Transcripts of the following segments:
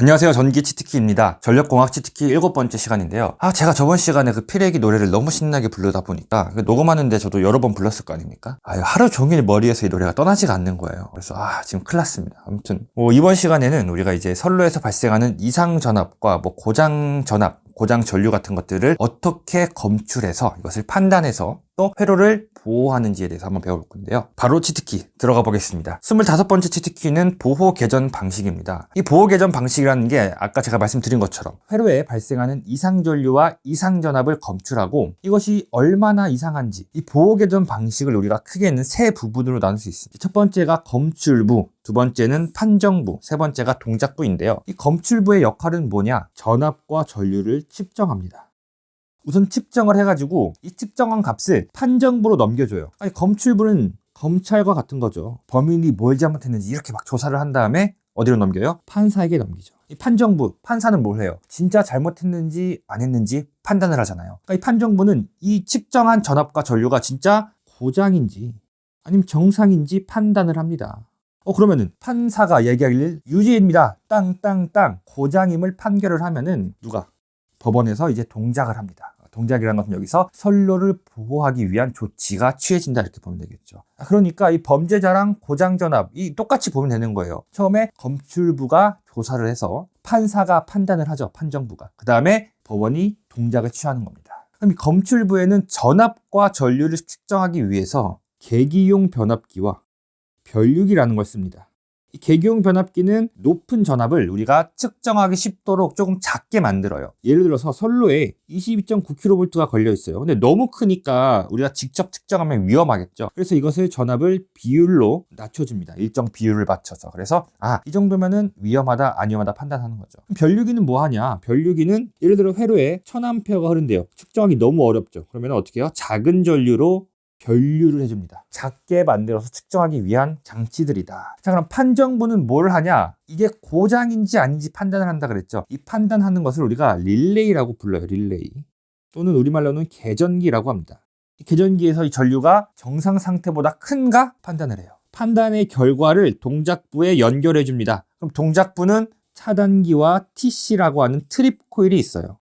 안녕하세요. 전기 치트키입니다. 전력공학 치트키 일곱 번째 시간인데요. 아, 제가 저번 시간에 그 피레기 노래를 너무 신나게 부르다 보니까 그 녹음하는데 저도 여러 번 불렀을 거 아닙니까? 아, 하루 종일 머리에서 이 노래가 떠나지가 않는 거예요. 그래서 아, 지금 큰일 났습니다. 아무튼 뭐 이번 시간에는 우리가 이제 선로에서 발생하는 이상 전압과 뭐 고장 전압 고장 전류 같은 것들을 어떻게 검출해서 이것을 판단해서 또 회로를 보호하는지에 대해서 한번 배워볼 건데요. 바로 치트키 들어가 보겠습니다. 25번째 치트키는 보호 개전 방식입니다. 이 보호 개전 방식이라는 게 아까 제가 말씀드린 것처럼 회로에 발생하는 이상 전류와 이상 전압을 검출하고 이것이 얼마나 이상한지 이 보호 개전 방식을 우리가 크게는 세 부분으로 나눌 수 있습니다. 첫 번째가 검출부, 두 번째는 판정부, 세 번째가 동작부인데요. 이 검출부의 역할은 뭐냐? 전압과 전류를 측정합니다. 우선 측정을 해가지고 이 측정한 값을 판정부로 넘겨줘요. 아니 검출부는 검찰과 같은 거죠. 범인이 뭘 잘못했는지 이렇게 막 조사를 한 다음에 어디로 넘겨요? 판사에게 넘기죠. 이 판정부, 판사는 뭘 해요? 진짜 잘못했는지 안 했는지 판단을 하잖아요. 그러니까 이 판정부는 이 측정한 전압과 전류가 진짜 고장인지 아니면 정상인지 판단을 합니다. 어 그러면은 판사가 얘기하길 유죄입니다. 땅땅땅 고장임을 판결을 하면은 누가 법원에서 이제 동작을 합니다. 동작이라는 것은 여기서 선로를 보호하기 위한 조치가 취해진다 이렇게 보면 되겠죠. 아, 그러니까 이 범죄자랑 고장전압 이 똑같이 보면 되는 거예요. 처음에 검출부가 조사를 해서 판사가 판단을 하죠. 판정부가. 그 다음에 법원이 동작을 취하는 겁니다. 그럼 이 검출부에는 전압과 전류를 측정하기 위해서 계기용 변압기와 변류기라는 걸 씁니다. 이 계기용 변압기는 높은 전압을 우리가 측정하기 쉽도록 조금 작게 만들어요. 예를 들어서 선로에 22.9kV가 걸려 있어요. 근데 너무 크니까 우리가 직접 측정하면 위험하겠죠. 그래서 이것을 전압을 비율로 낮춰줍니다. 일정 비율을 맞춰서. 그래서 아, 이 정도면은 위험하다, 안 위험하다 판단하는 거죠. 변류기는 뭐 하냐? 변류기는 예를 들어 회로에 1000A가 흐른대요. 측정하기 너무 어렵죠. 그러면 어떻게 해요? 작은 전류로 변류를 해줍니다. 작게 만들어서 측정하기 위한 장치들이다. 자, 그럼 판정부는 뭘 하냐? 이게 고장인지 아닌지 판단을 한다 그랬죠. 이 판단하는 것을 우리가 릴레이라고 불러요. 릴레이. 또는 우리말로는 계전기라고 합니다. 이 계전기에서 이 전류가 정상 상태보다 큰가 판단을 해요. 판단의 결과를 동작부에 연결해 줍니다. 그럼 동작부는 차단기와 TC라고 하는 트립 코일이 있어요.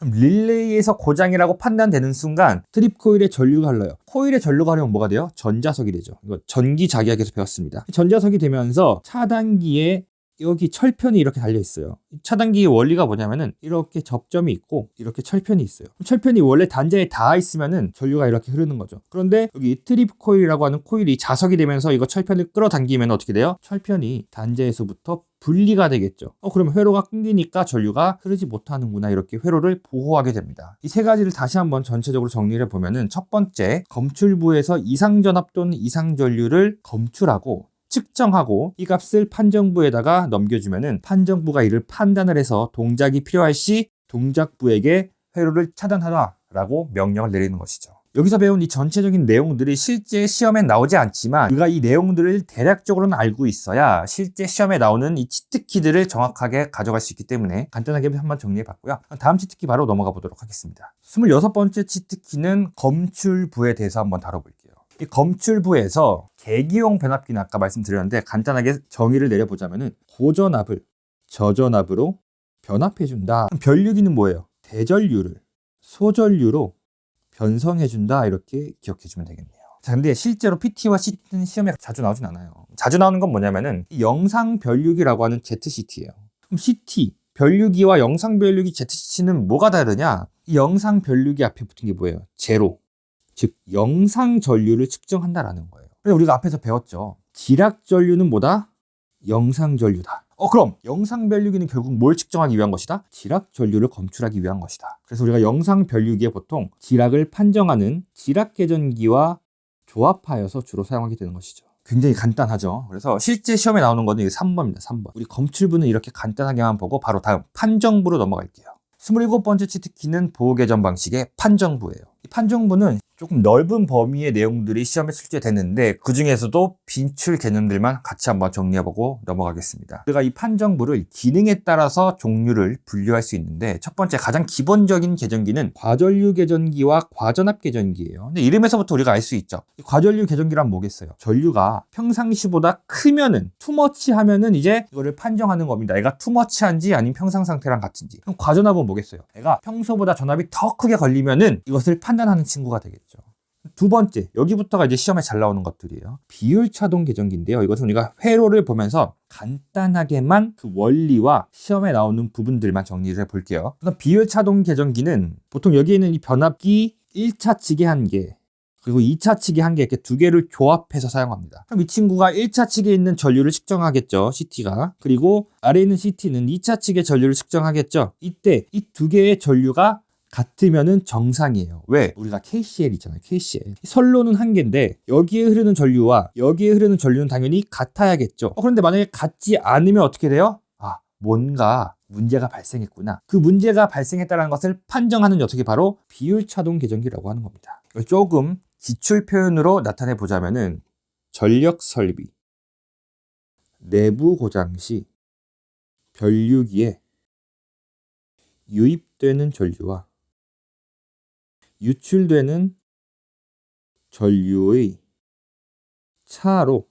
릴레이에서 고장이라고 판단되는 순간 트립 코일의 전류가 흘러요. 코일의 전류가 흐르면 뭐가 돼요? 전자석이 되죠. 이거 전기 자기학에서 배웠습니다. 전자석이 되면서 차단기에 여기 철편이 이렇게 달려 있어요. 차단기의 원리가 뭐냐면은 이렇게 접점이 있고 이렇게 철편이 있어요. 철편이 원래 단자에 닿아 있으면은 전류가 이렇게 흐르는 거죠. 그런데 여기 트립 코일이라고 하는 코일이 자석이 되면서 이거 철편을 끌어당기면 어떻게 돼요? 철편이 단자에서부터 분리가 되겠죠. 어 그러면 회로가 끊기니까 전류가 흐르지 못하는구나 이렇게 회로를 보호하게 됩니다. 이 세 가지를 다시 한번 전체적으로 정리를 해 보면은 첫 번째 검출부에서 이상 전압 또는 이상 전류를 검출하고 측정하고 이 값을 판정부에다가 넘겨주면은 판정부가 이를 판단을 해서 동작이 필요할 시 동작부에게 회로를 차단하라라고 명령을 내리는 것이죠. 여기서 배운 이 전체적인 내용들이 실제 시험에 나오지 않지만 우리가 이 내용들을 대략적으로는 알고 있어야 실제 시험에 나오는 이 치트키들을 정확하게 가져갈 수 있기 때문에 간단하게 한번 정리해 봤고요. 다음 치트키 바로 넘어가 보도록 하겠습니다. 26번째 치트키는 검출부에 대해서 한번 다뤄볼게요. 이 검출부에서 계기용 변압기는 아까 말씀드렸는데 간단하게 정의를 내려보자면은 고전압을 저전압으로 변압해준다. 변류기는 뭐예요? 대전류를 소전류로 변성해준다 이렇게 기억해주면 되겠네요. 자, 근데 실제로 PT와 CT는 시험에 자주 나오진 않아요. 자주 나오는 건 뭐냐면은 이 영상 변류기라고 하는 ZCT예요. 그럼 CT 변류기와 영상 변류기 ZCT는 뭐가 다르냐? 이 영상 변류기 앞에 붙은 게 뭐예요? 제로. 즉 영상 전류를 측정한다라는 거예요. 우리가 앞에서 배웠죠. 지락 전류는 뭐다? 영상 전류다. 어 그럼 영상 변류기는 결국 뭘 측정하기 위한 것이다? 지락 전류를 검출하기 위한 것이다. 그래서 우리가 영상 변류기에 보통 지락을 판정하는 지락 계전기와 조합하여서 주로 사용하게 되는 것이죠. 굉장히 간단하죠. 그래서 실제 시험에 나오는 거는 이게 3번입니다. 3번. 우리 검출부는 이렇게 간단하게만 보고 바로 다음 판정부로 넘어갈게요. 27번째 치트키는 보호 개전 방식의 판정부예요. 이 판정부는 조금 넓은 범위의 내용들이 시험에 출제되는데 그 중에서도 빈출 개념들만 같이 한번 정리해보고 넘어가겠습니다. 우리가 이 판정부를 기능에 따라서 종류를 분류할 수 있는데 첫 번째 가장 기본적인 계전기는 과전류 계전기와 과전압 계전기예요. 근데 이름에서부터 우리가 알 수 있죠. 이 과전류 계전기란 뭐겠어요? 전류가 평상시보다 크면은 투머치 하면은 이제 이거를 판정하는 겁니다. 애가 투머치한지 아니면 평상 상태랑 같은지. 그럼 과전압은 뭐겠어요? 애가 평소보다 전압이 더 크게 걸리면은 이것을 판단하는 친구가 되겠죠. 두 번째, 여기부터가 이제 시험에 잘 나오는 것들이에요. 비율 차동 계전기인데요. 이것은 우리가 회로를 보면서 간단하게만 그 원리와 시험에 나오는 부분들만 정리를 해 볼게요. 우선 비율 차동 계전기는 보통 여기에 있는 이 변압기 1차 측의 한 개, 그리고 2차 측의 한개 이렇게 두 개를 조합해서 사용합니다. 그럼 이 친구가 1차 측에 있는 전류를 측정하겠죠. CT가. 그리고 아래에 있는 CT는 2차 측의 전류를 측정하겠죠. 이때 이 두 개의 전류가 같으면은 정상이에요. 왜? 우리가 KCL 있잖아요. KCL. 선로는 한 개인데 여기에 흐르는 전류와 여기에 흐르는 전류는 당연히 같아야겠죠. 어, 그런데 만약에 같지 않으면 어떻게 돼요? 아, 뭔가 문제가 발생했구나. 그 문제가 발생했다는 것을 판정하는 녀석이 바로 비율 차동 계전기라고 하는 겁니다. 조금 기출 표현으로 나타내 보자면은 전력 설비, 내부 고장 시 변류기에 유입되는 전류와 유출되는 전류의 차로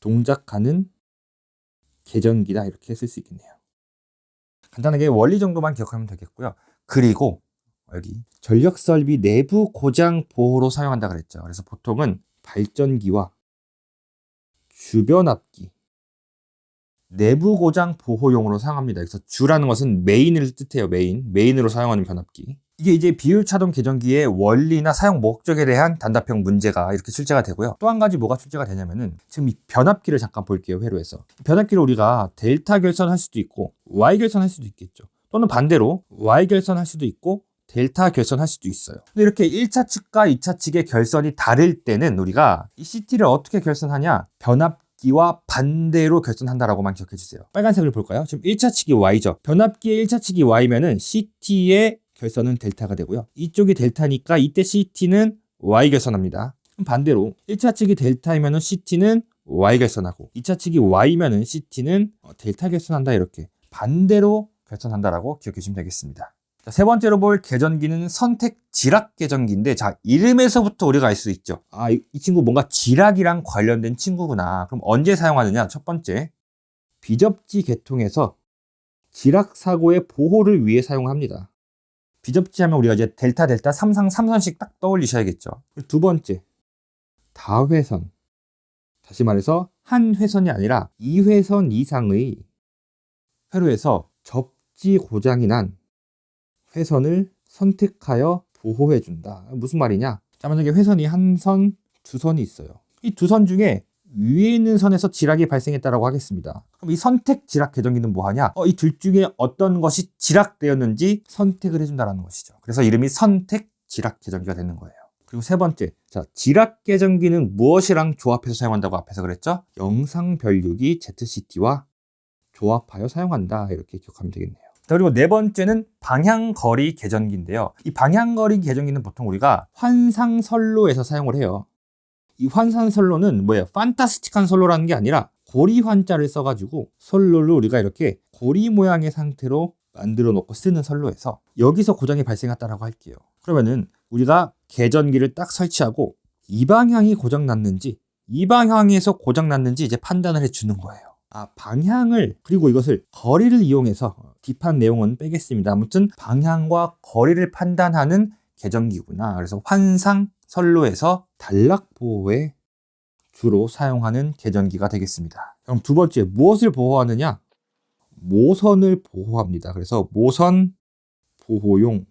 동작하는 계전기다 이렇게 쓸 수 있겠네요. 간단하게 원리 정도만 기억하면 되겠고요. 그리고 여기 전력 설비 내부 고장 보호로 사용한다 그랬죠. 그래서 보통은 발전기와 주변 압기 내부 고장 보호용으로 사용합니다. 그래서 주라는 것은 메인을 뜻해요. 메인. 메인으로 사용하는 변압기. 이게 이제 비율 차동 계전기의 원리나 사용 목적에 대한 단답형 문제가 이렇게 출제가 되고요. 또 한 가지 뭐가 출제가 되냐면은 지금 이 변압기를 잠깐 볼게요. 회로에서. 변압기를 우리가 델타 결선할 수도 있고 Y 결선할 수도 있겠죠. 또는 반대로 Y 결선할 수도 있고 델타 결선할 수도 있어요. 근데 이렇게 1차 측과 2차 측의 결선이 다를 때는 우리가 이 CT를 어떻게 결선하냐? 변압기와 반대로 결선한다라고만 기억해 주세요. 빨간색을 볼까요? 지금 1차 측이 Y죠. 변압기의 1차 측이 Y면은 CT의 결선은 델타가 되고요. 이쪽이 델타니까 이때 CT는 Y 결선합니다. 반대로 1차 측이 델타이면은 CT는 Y 결선하고 2차 측이 Y면은 CT는 어, 델타 결선한다 이렇게 반대로 결선한다라고 기억해 주시면 되겠습니다. 자, 세 번째로 볼 계전기는 선택 지락 계전기인데 자 이름에서부터 우리가 알 수 있죠. 아, 이, 이 친구 뭔가 지락이랑 관련된 친구구나. 그럼 언제 사용하느냐? 첫 번째 비접지 계통에서 지락 사고의 보호를 위해 사용합니다. 비접지 하면 우리가 이제 델타 델타 삼상 삼선씩 딱 떠올리셔야겠죠. 두 번째 다회선 다시 말해서 한 회선이 아니라 2회선 이상의 회로에서 접지 고장이 난 회선을 선택하여 보호해 준다. 무슨 말이냐? 자, 만약에 회선이 한 선, 두 선이 있어요. 이 두 선 중에 위에 있는 선에서 지락이 발생했다라고 하겠습니다. 그럼 이 선택 지락 계정기는 뭐 하냐? 어, 이 둘 중에 어떤 것이 지락되었는지 선택을 해준다라는 것이죠. 그래서 이름이 선택 지락 계정기가 되는 거예요. 그리고 세 번째, 자, 지락 계정기는 무엇이랑 조합해서 사용한다고 앞에서 그랬죠? 영상 변류기 ZCT와 조합하여 사용한다. 이렇게 기억하면 되겠네요. 자, 그리고 네 번째는 방향거리 계전기인데요. 이 방향거리 계전기는 보통 우리가 환상선로에서 사용을 해요. 이 환상선로는 뭐예요? 판타스틱한 선로라는 게 아니라 고리 환자를 써가지고 선로를 우리가 이렇게 고리 모양의 상태로 만들어 놓고 쓰는 선로에서 여기서 고장이 발생했다라고 할게요. 그러면은 우리가 계전기를 딱 설치하고 이 방향이 고장 났는지 이 방향에서 고장 났는지 이제 판단을 해주는 거예요. 아, 방향을, 그리고 이것을 거리를 이용해서 딥한 내용은 빼겠습니다. 아무튼 방향과 거리를 판단하는 계전기구나. 그래서 환상 선로에서 단락 보호에 주로 사용하는 계전기가 되겠습니다. 그럼 두 번째, 무엇을 보호하느냐? 모선을 보호합니다. 그래서 모선 보호용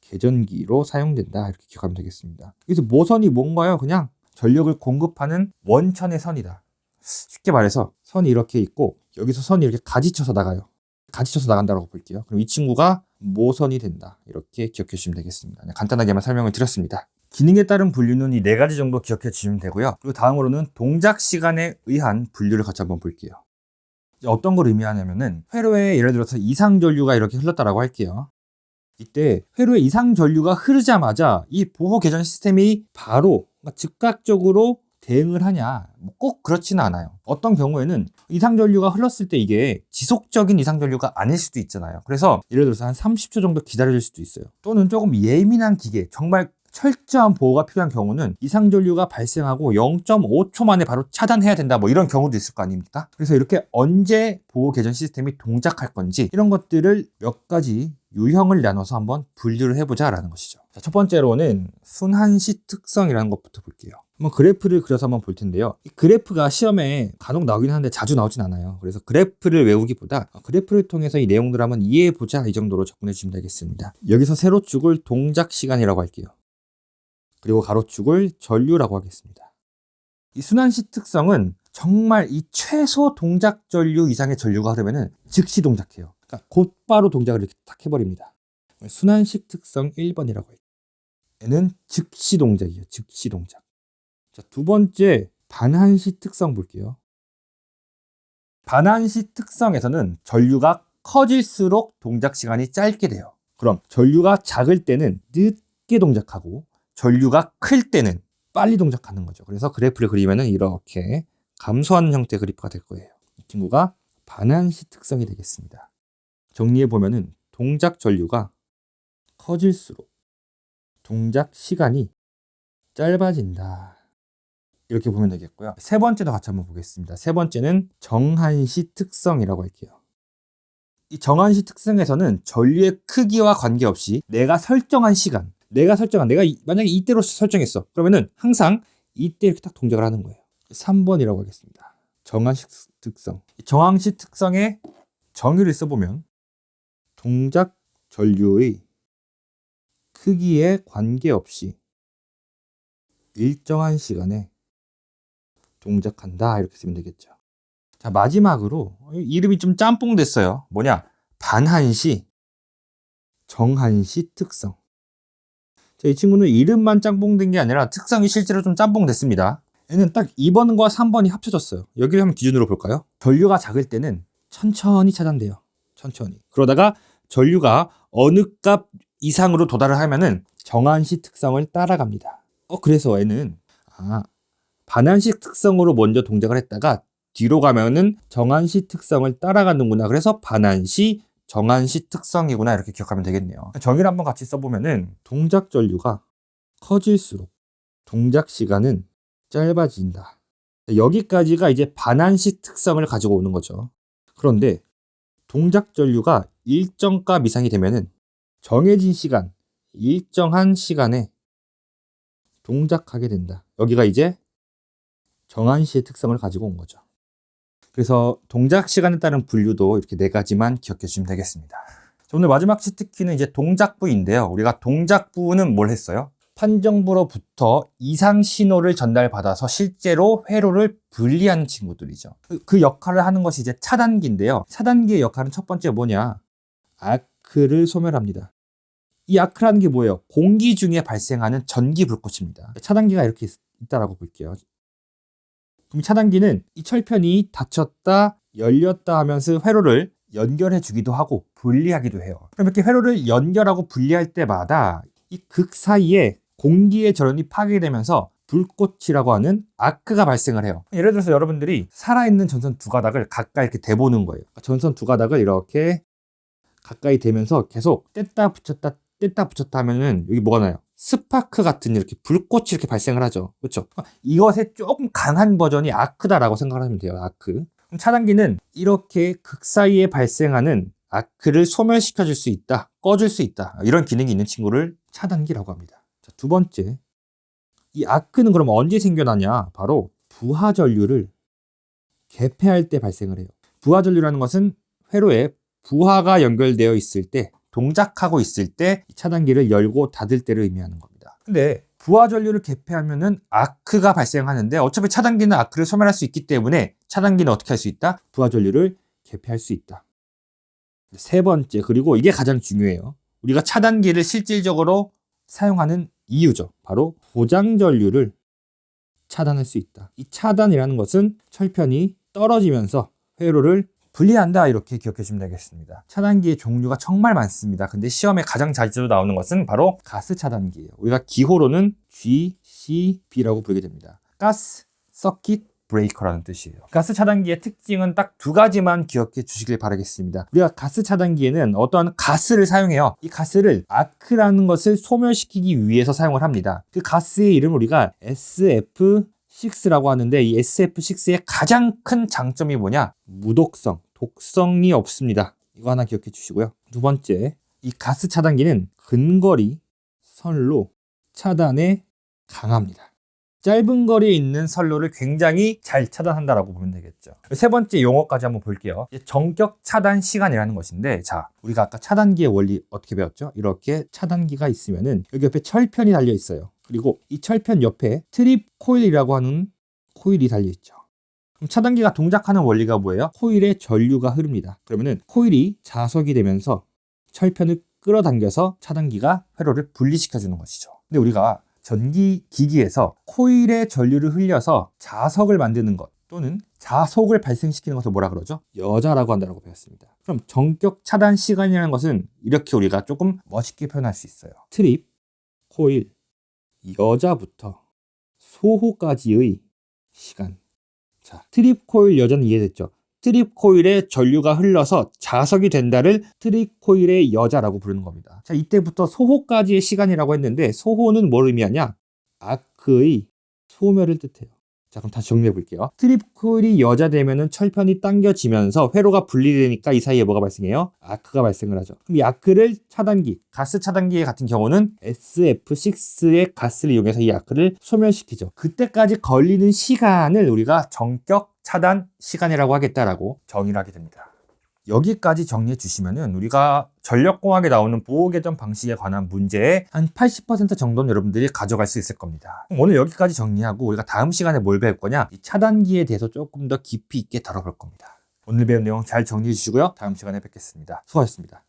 계전기로 사용된다. 이렇게 기억하면 되겠습니다. 그래서 모선이 뭔가요? 그냥 전력을 공급하는 원천의 선이다. 쉽게 말해서 선이 이렇게 있고 여기서 선이 이렇게 가지쳐서 나가요. 가지쳐서 나간다고 볼게요. 그럼 이 친구가 모선이 된다. 이렇게 기억해 주시면 되겠습니다. 네, 간단하게만 설명을 드렸습니다. 기능에 따른 분류는 이 네 가지 정도 기억해 주시면 되고요. 그리고 다음으로는 동작 시간에 의한 분류를 같이 한번 볼게요. 어떤 걸 의미하냐면은 회로에 예를 들어서 이상 전류가 이렇게 흘렀다라고 할게요. 이때 회로에 이상 전류가 흐르자마자 이 보호 개전 시스템이 바로 즉각적으로 대응을 하냐? 뭐꼭 그렇지는 않아요. 어떤 경우에는 이상 전류가 흘렀을 때 이게 지속적인 이상 전류가 아닐 수도 있잖아요. 그래서 예를 들어서 한 30초 정도 기다려줄 수도 있어요. 또는 조금 예민한 기계, 정말 철저한 보호가 필요한 경우는 이상 전류가 발생하고 0.5초 만에 바로 차단해야 된다. 뭐 이런 경우도 있을 거 아닙니까? 그래서 이렇게 언제 보호 개전 시스템이 동작할 건지 이런 것들을 몇 가지 유형을 나눠서 한번 분류를 해보자라는 것이죠. 자, 첫 번째로는 순환시 특성이라는 것부터 볼게요. 한번 그래프를 그려서 한번 볼 텐데요. 이 그래프가 시험에 간혹 나오긴 하는데 자주 나오진 않아요. 그래서 그래프를 외우기보다 그래프를 통해서 이 내용들을 한번 이해해 보자 이 정도로 접근해 주시면 되겠습니다. 여기서 세로축을 동작 시간이라고 할게요. 그리고 가로축을 전류라고 하겠습니다. 이 순환시 특성은 정말 이 최소 동작 전류 이상의 전류가 흐르면은 즉시 동작해요. 그러니까 곧바로 동작을 이렇게 탁 해버립니다. 순환식 특성 1번이라고 해요. 얘는 즉시 동작이에요. 즉시 동작. 자, 두 번째 반환시 특성 볼게요. 반환시 특성에서는 전류가 커질수록 동작 시간이 짧게 돼요. 그럼 전류가 작을 때는 늦게 동작하고 전류가 클 때는 빨리 동작하는 거죠. 그래서 그래프를 그리면은 이렇게 감소하는 형태의 그래프가 될 거예요. 이 친구가 반환시 특성이 되겠습니다. 정리해 보면은 동작 전류가 커질수록 동작 시간이 짧아진다. 이렇게 보면 되겠고요. 세 번째도 같이 한번 보겠습니다. 세 번째는 정한시 특성이라고 할게요. 이 정한시 특성에서는 전류의 크기와 관계없이 내가 설정한 시간, 내가 설정한 내가 이- 만약에 이때로 설정했어. 그러면은 항상 이때 이렇게 딱 동작을 하는 거예요. 3번이라고 하겠습니다. 정한시 특성. 이 정한시 특성의 정의를 써보면 동작 전류의 크기에 관계없이 일정한 시간에 동작한다 이렇게 쓰면 되겠죠. 자 마지막으로 이름이 좀 짬뽕 됐어요. 뭐냐 반한시, 정한시 특성. 자, 이 친구는 이름만 짬뽕 된 게 아니라 특성이 실제로 좀 짬뽕 됐습니다. 얘는 딱 2번과 3번이 합쳐졌어요. 여기를 한번 기준으로 볼까요? 전류가 작을 때는 천천히 차단돼요. 천천히. 그러다가 전류가 어느 값 이상으로 도달을 하면은 정한시 특성을 따라갑니다. 어 그래서 얘는 아 반한시 특성으로 먼저 동작을 했다가 뒤로 가면은 정한시 특성을 따라가는구나. 그래서 반한시 정한시 특성이구나 이렇게 기억하면 되겠네요. 정의를 한번 같이 써보면은 동작 전류가 커질수록 동작 시간은 짧아진다. 여기까지가 이제 반한시 특성을 가지고 오는 거죠. 그런데 동작 전류가 일정 값 이상이 되면은 정해진 시간, 일정한 시간에 동작하게 된다. 여기가 이제 정한시의 특성을 가지고 온 거죠. 그래서 동작 시간에 따른 분류도 이렇게 네 가지만 기억해 주시면 되겠습니다. 자, 오늘 마지막 치트키는 이제 동작부인데요. 우리가 동작부는 뭘 했어요? 판정부로부터 이상 신호를 전달받아서 실제로 회로를 분리하는 친구들이죠. 그- 그 역할을 하는 것이 이제 차단기인데요. 차단기의 역할은 첫 번째 뭐냐? 아크를 소멸합니다. 이 아크라는 게 뭐예요? 공기 중에 발생하는 전기 불꽃입니다. 차단기가 이렇게 있- 있다라고 볼게요. 그럼 차단기는 이 철편이 닫혔다, 열렸다 하면서 회로를 연결해 주기도 하고 분리하기도 해요. 그럼 이렇게 회로를 연결하고 분리할 때마다 이 극 사이에 공기의 전원이 파괴되면서 불꽃이라고 하는 아크가 발생을 해요. 예를 들어서 여러분들이 살아있는 전선 두 가닥을 가까이 이렇게 대보는 거예요. 전선 두 가닥을 이렇게 가까이 대면서 계속 뗐다 붙였다 뗐다 붙였다 하면은 여기 뭐가 나요? 스파크 같은 이렇게 불꽃이 이렇게 발생을 하죠. 그렇죠? 이것의 조금 강한 버전이 아크다라고 생각하면 돼요. 아크. 그럼 차단기는 이렇게 극 사이에 발생하는 아크를 소멸시켜 줄 수 있다. 꺼줄 수 있다. 이런 기능이 있는 친구를 차단기라고 합니다. 자, 두 번째. 이 아크는 그럼 언제 생겨나냐? 바로 부하 전류를 개폐할 때 발생을 해요. 부하 전류라는 것은 회로에 부하가 연결되어 있을 때 동작하고 있을 때 차단기를 열고 닫을 때를 의미하는 겁니다. 근데 부하 전류를 개폐하면은 아크가 발생하는데 어차피 차단기는 아크를 소멸할 수 있기 때문에 차단기는 어떻게 할 수 있다? 부하 전류를 개폐할 수 있다. 세 번째 그리고 이게 가장 중요해요. 우리가 차단기를 실질적으로 사용하는 이유죠. 바로 고장 전류를 차단할 수 있다. 이 차단이라는 것은 철편이 떨어지면서 회로를 분리한다 이렇게 기억해 주시면 되겠습니다. 차단기의 종류가 정말 많습니다. 근데 시험에 가장 자주 나오는 것은 바로 가스 차단기예요. 우리가 기호로는 GCB라고 부르게 됩니다. 가스 서킷 브레이커라는 뜻이에요. 가스 차단기의 특징은 딱 두 가지만 기억해 주시길 바라겠습니다. 우리가 가스 차단기에는 어떠한 가스를 사용해요. 이 가스를 아크라는 것을 소멸시키기 위해서 사용을 합니다. 그 가스의 이름을 우리가 SF6라고 하는데 이 SF6의 가장 큰 장점이 뭐냐? 무독성, 독성이 없습니다. 이거 하나 기억해 주시고요. 두 번째, 이 가스 차단기는 근거리 선로 차단에 강합니다. 짧은 거리에 있는 선로를 굉장히 잘 차단한다라고 보면 되겠죠. 세 번째 용어까지 한번 볼게요. 정격 차단 시간이라는 것인데, 자, 우리가 아까 차단기의 원리 어떻게 배웠죠? 이렇게 차단기가 있으면은 여기 옆에 철편이 달려 있어요. 그리고 이 철편 옆에 트립 코일이라고 하는 코일이 달려 있죠. 그럼 차단기가 동작하는 원리가 뭐예요? 코일에 전류가 흐릅니다. 그러면은 코일이 자석이 되면서 철편을 끌어당겨서 차단기가 회로를 분리시켜 주는 것이죠. 근데 우리가 전기 기기에서 코일에 전류를 흘려서 자석을 만드는 것 또는 자속을 발생시키는 것을 뭐라 그러죠? 여자라고 한다고 배웠습니다. 그럼 정격 차단 시간이라는 것은 이렇게 우리가 조금 멋있게 표현할 수 있어요. 트립, 코일, 여자부터 소호까지의 시간. 자, 트립 코일 여자는 이해됐죠? 트립 코일에 전류가 흘러서 자석이 된다를 트립 코일의 여자라고 부르는 겁니다. 자, 이때부터 소호까지의 시간이라고 했는데 소호는 뭘 의미하냐? 아크의 소멸을 뜻해요. 자, 그럼 다시 정리해 볼게요. 코일이 여자 되면은 철편이 당겨지면서 회로가 분리되니까 이 사이에 뭐가 발생해요? 아크가 발생을 하죠. 그럼 이 아크를 차단기, 가스 차단기 같은 경우는 SF6의 가스를 이용해서 이 아크를 소멸시키죠. 그때까지 걸리는 시간을 우리가 정격 차단 시간이라고 하겠다라고 정의를 하게 됩니다. 여기까지 정리해 주시면은 우리가 전력공학에 나오는 보호 개전 방식에 관한 문제의 한 80% 정도는 여러분들이 가져갈 수 있을 겁니다. 오늘 여기까지 정리하고 우리가 다음 시간에 뭘 배울 거냐? 이 차단기에 대해서 조금 더 깊이 있게 다뤄볼 겁니다. 오늘 배운 내용 잘 정리해 주시고요. 다음 시간에 뵙겠습니다. 수고하셨습니다.